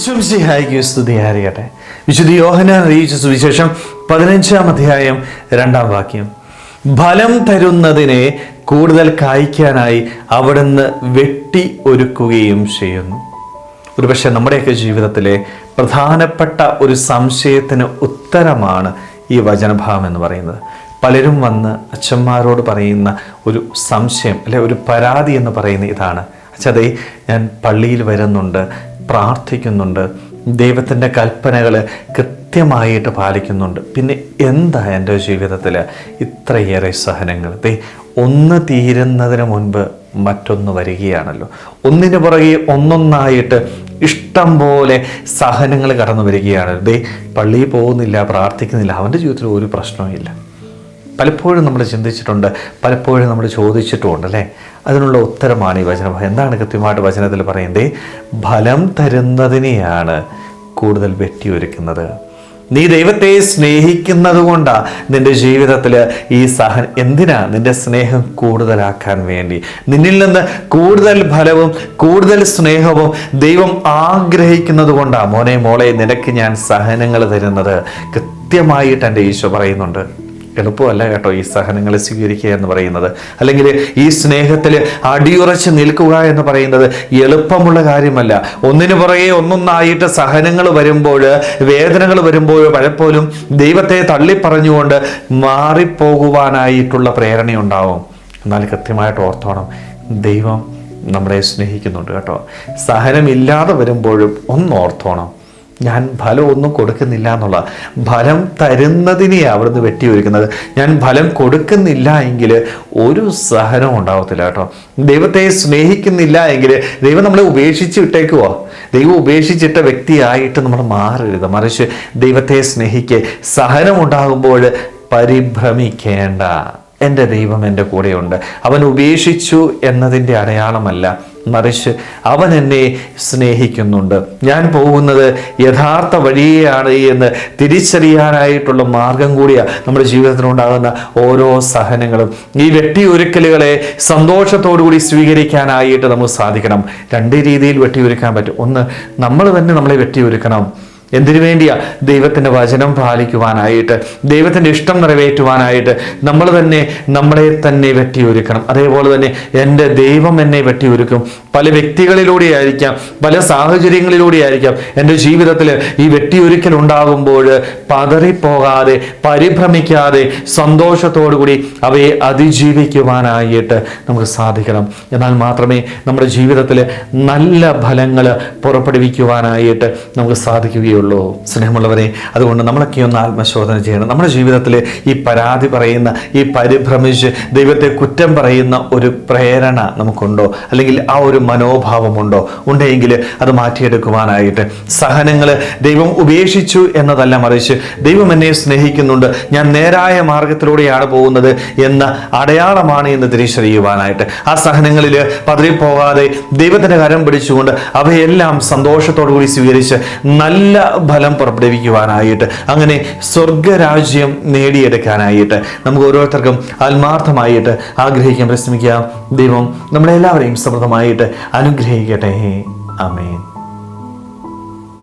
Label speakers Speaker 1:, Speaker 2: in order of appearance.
Speaker 1: വിശ്വംസിഹായിക്ക് സ്തുതിയായിരിക്കട്ടെ വിശുദ്ധ യോഹനാൻ അറിയിച്ച സുവിശേഷം പതിനഞ്ചാം അധ്യായം രണ്ടാം വാക്യം. ഫലം തരുന്നതിനെ കൂടുതൽ കായ്ക്കാനായി അവിടുന്ന് വെട്ടി ഒരുക്കുകയും ചെയ്യുന്നു. ഒരുപക്ഷെ നമ്മുടെയൊക്കെ ജീവിതത്തിലെ പ്രധാനപ്പെട്ട ഒരു സംശയത്തിന് ഉത്തരമാണ് ഈ വചനഭാവം എന്ന് പറയുന്നത്. പലരും വന്ന് അച്ഛന്മാരോട് പറയുന്ന ഒരു സംശയം അല്ലെ ഒരു പരാതി എന്ന് പറയുന്ന ഇതാണ്. അച്ഛതേ ഞാൻ പള്ളിയിൽ വരുന്നുണ്ട്. പ്രാർത്ഥിക്കുന്നുണ്ട്. ദൈവത്തിന്റെ കൽപ്പനകൾ കൃത്യമായിട്ട് പാലിക്കുന്നുണ്ട്. പിന്നെ എന്താ എന്റെ ജീവിതത്തിൽ ഇത്രയേറെ സഹനങ്ങൾ ദേ ഒന്ന് തീരുന്നതിന് മുൻപ് മറ്റൊന്ന് വരികയാണല്ലോ. ഒന്നിന് പുറകെ ഒന്നൊന്നായിട്ട് ഇഷ്ടം പോലെ സഹനങ്ങൾ കടന്നു വരികയാണ്. ദേ പള്ളിയിൽ പോകുന്നില്ല പ്രാർത്ഥിക്കുന്നില്ല അവന്റെ ജീവിതത്തിൽ ഒരു പ്രശ്നവും പലപ്പോഴും നമ്മൾ ചിന്തിച്ചിട്ടുണ്ട് പലപ്പോഴും നമ്മൾ ചോദിച്ചിട്ടുമുണ്ട് അല്ലേ? അതിനുള്ള ഉത്തരമാണ് ഈ വചനം. എന്താണ് കൃത്യമായിട്ട് വചനത്തിൽ പറയുന്നത്? ഫലം തരുന്നതിനെയാണ് കൂടുതൽ വെട്ടിയൊരുക്കുന്നത്. നീ ദൈവത്തെ സ്നേഹിക്കുന്നത് കൊണ്ടാണ് നിന്റെ ജീവിതത്തിൽ ഈ സഹ എന്തിനാ നിന്റെ സ്നേഹം കൂടുതലാക്കാൻ വേണ്ടി? നിന്നിൽ നിന്ന് കൂടുതൽ ഫലവും കൂടുതൽ സ്നേഹവും ദൈവം ആഗ്രഹിക്കുന്നത് കൊണ്ടാണ് മോനെ മോളെ നിനക്ക് ഞാൻ സഹനങ്ങൾ തരുന്നത് കൃത്യമായിട്ട് എന്റെ ഈശോ പറയുന്നുണ്ട്. എളുപ്പമല്ല കേട്ടോ ഈ സഹനങ്ങൾ സ്വീകരിക്കുക എന്ന് പറയുന്നത്. അല്ലെങ്കിൽ ഈ സ്നേഹത്തിൽ അടിയുറച്ച് നിൽക്കുക എന്ന് പറയുന്നത് എളുപ്പമുള്ള കാര്യമല്ല. ഒന്നിനു പുറകെ ഒന്നൊന്നായിട്ട് സഹനങ്ങൾ വരുമ്പോൾ വേദനകൾ വരുമ്പോൾ പലപ്പോഴും ദൈവത്തെ തള്ളിപ്പറഞ്ഞുകൊണ്ട് മാറിപ്പോകുവാനായിട്ടുള്ള പ്രേരണയുണ്ടാവും. എന്നാൽ കൃത്യമായിട്ട് ഓർത്തോണം ദൈവം നമ്മളെ സ്നേഹിക്കുന്നുണ്ട് കേട്ടോ. സഹനമില്ലാതെ വരുമ്പോഴും ഒന്ന് ഓർത്തോണം ഞാൻ ഫലമൊന്നും കൊടുക്കുന്നില്ല എന്നുള്ള ഫലം തരുന്നതിനെയാണ് അവിടുന്ന് വെട്ടിയൊരുക്കുന്നത്. ഞാൻ ഫലം കൊടുക്കുന്നില്ല എങ്കിൽ ഒരു സഹനവും ഉണ്ടാവത്തില്ല കേട്ടോ. ദൈവത്തെ സ്നേഹിക്കുന്നില്ല എങ്കിൽ ദൈവം നമ്മളെ ഉപേക്ഷിച്ച് വിട്ടേക്കുവോ? ദൈവം ഉപേക്ഷിച്ചിട്ട വ്യക്തിയായിട്ട് നമ്മൾ മാറരുത്. മറിച്ച് ദൈവത്തെ സ്നേഹിക്കുക സഹനമുണ്ടാകുമ്പോൾ പരിഭ്രമിക്കേണ്ട. എന്റെ ദൈവം എന്റെ കൂടെയുണ്ട്. അവൻ ഉപേക്ഷിച്ചു എന്നതിന്റെ അടയാളമല്ല. മറിച്ച് അവൻ എന്നെ സ്നേഹിക്കുന്നുണ്ട്. ഞാൻ പോകുന്നത് യഥാർത്ഥ വഴിയാണ് എന്ന് തിരിച്ചറിയാനായിട്ടുള്ള മാർഗം കൂടിയാണ് നമ്മുടെ ജീവിതത്തിലുണ്ടാകുന്ന ഓരോ സഹനങ്ങളും. ഈ വെട്ടിയൊരുക്കലുകളെ സന്തോഷത്തോടു കൂടി സ്വീകരിക്കാനായിട്ട് നമുക്ക് സാധിക്കണം. രണ്ട് രീതിയിൽ വെട്ടിയൊരുക്കാൻ പറ്റും. ഒന്ന് നമ്മൾ തന്നെ നമ്മളെ വെട്ടിയൊരുക്കണം എന്തിനു വേണ്ടിയാ ദൈവത്തിന്റെ വചനം പാലിക്കുവാനായിട്ട് ദൈവത്തിന്റെ ഇഷ്ടം നിറവേറ്റുവാനായിട്ട് നമ്മൾ തന്നെ നമ്മളെ തന്നെ വെട്ടിയൊരുക്കണം. അതേപോലെ തന്നെ എന്റെ ദൈവം എന്നെ വെട്ടിയൊരുക്കും. പല വ്യക്തികളിലൂടെ ആയിരിക്കാം പല സാഹചര്യങ്ങളിലൂടെ ആയിരിക്കാം എന്റെ ജീവിതത്തിൽ ഈ വെട്ടിയൊരുക്കൽ ഉണ്ടാകുമ്പോൾ പതറിപ്പോകാതെ പരിഭ്രമിക്കാതെ സന്തോഷത്തോടു കൂടി അവയെ അതിജീവിക്കുവാനായിട്ട് നമുക്ക് സാധിക്കണം. എന്നാൽ മാത്രമേ നമ്മുടെ ജീവിതത്തിൽ നല്ല ഫലങ്ങൾ പുറപ്പെടുവിക്കുവാനായിട്ട് നമുക്ക് സാധിക്കുകയുള്ളൂ. സ്നേഹമുള്ളവരെ അതുകൊണ്ട് നമ്മളൊക്കെ ഒന്ന് ആത്മശോധന ചെയ്യണം. നമ്മുടെ ജീവിതത്തിൽ ഈ പരാതി പറയുന്ന ഈ പരിഭ്രമിച്ച് ദൈവത്തെ കുറ്റം പറയുന്ന ഒരു പ്രേരണ നമുക്കുണ്ടോ? അല്ലെങ്കിൽ ആ ഒരു മനോഭാവമുണ്ടോ? ഉണ്ടെങ്കിൽ അത് മാറ്റിയെടുക്കുവാനായിട്ട്. സഹനങ്ങൾ ദൈവം ഉപേക്ഷിച്ചു എന്നതല്ല മറിച്ച് ദൈവം എന്നെ സ്നേഹിക്കുന്നുണ്ട്. ഞാൻ നേരായ മാർഗത്തിലൂടെയാണ് പോകുന്നത് എന്ന അടയാളമാണ് എന്ന് തിരിച്ചറിയുവാനായിട്ട്. ആ സഹനങ്ങളിൽ പതറിപ്പോകാതെ ദൈവത്തിന്റെ കരം പിടിച്ചുകൊണ്ട് അവയെല്ലാം സന്തോഷത്തോടു കൂടി സ്വീകരിച്ച് നല്ല ഫലം പുറപ്പെടുവിക്കുവാനായിട്ട് അങ്ങനെ സ്വർഗരാജ്യം നേടിയെടുക്കാനായിട്ട് നമുക്ക് ഓരോരുത്തർക്കും ആത്മാർത്ഥമായിട്ട് ആഗ്രഹിക്കാൻ പരിശ്രമിക്കാം. ദൈവം നമ്മളെല്ലാവരെയും സമൃദ്ധമായിട്ട് അനുഗ്രഹിക്കട്ടെ. ആമേൻ.